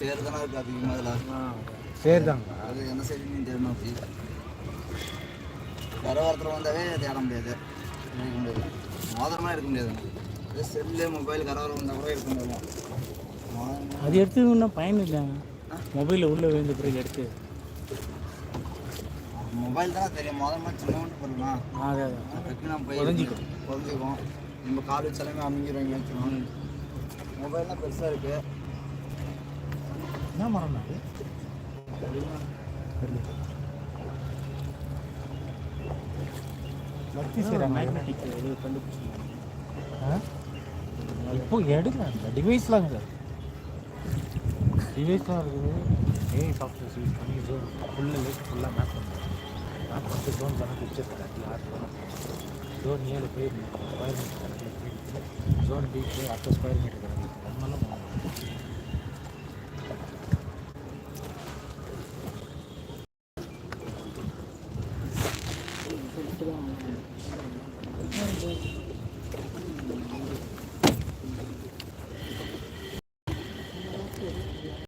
பேர் தானே இருக்குது அதிகமாக அதில்? சரி தாங்க அது எந்த சைடுன்னு தெரியணும் அப்படி? வர ஒருத்தர் வந்தாவே தேட முடியாது. எடுக்க முடியாது. மோதிரமாக எடுக்க முடியாது. இது செல்லு மொபைல் கரவரம் வந்தால் கூட எடுக்க முடியும் மோதிரம் அது எடுத்து பயன் இல்லைங்க மொபைலில் உள்ளே விழுந்த பிறகு எடுத்து. மொபைல் தானே தெரியும். மோதிரமாக சின்ன பொருள்னா அது நம்ம போய் புரிஞ்சுக்கும். புரிஞ்சுக்கும் நம்ம கால் வச்சு எல்லாமே அமைஞ்சிரும் வச்சுக்கணும் மொபைல்லாம் பெருசாக இருக்குது என்ன மரம் அது பக்தி செய்கிற மேக்னெட்டிக் இது கண்டுபிடிச்சி ஆ? இப்போ எடுக்கலாம் இந்த டிவைஸ்லாம் இருக்குது டிவைஸ்லாம் இருக்குது. ஏஐ சாஃப்ட்வேர்ஸ் யூஸ் பண்ணி ஜோன் ஃபுல்லாக லேட் ஃபுல்லாக மேப் பண்ணுறோம் மேப் பண்ணிட்டு ஜோன் கணக்கு வச்சிருக்கேன் அதில் ஆறு ஜோன் ஏழு போய் ஸ்கொயர் மீட்டர் போயிட்டு ஜோன் பி போய் அடுத்த ஸ்கொயர் மீட்டர் கணக்கு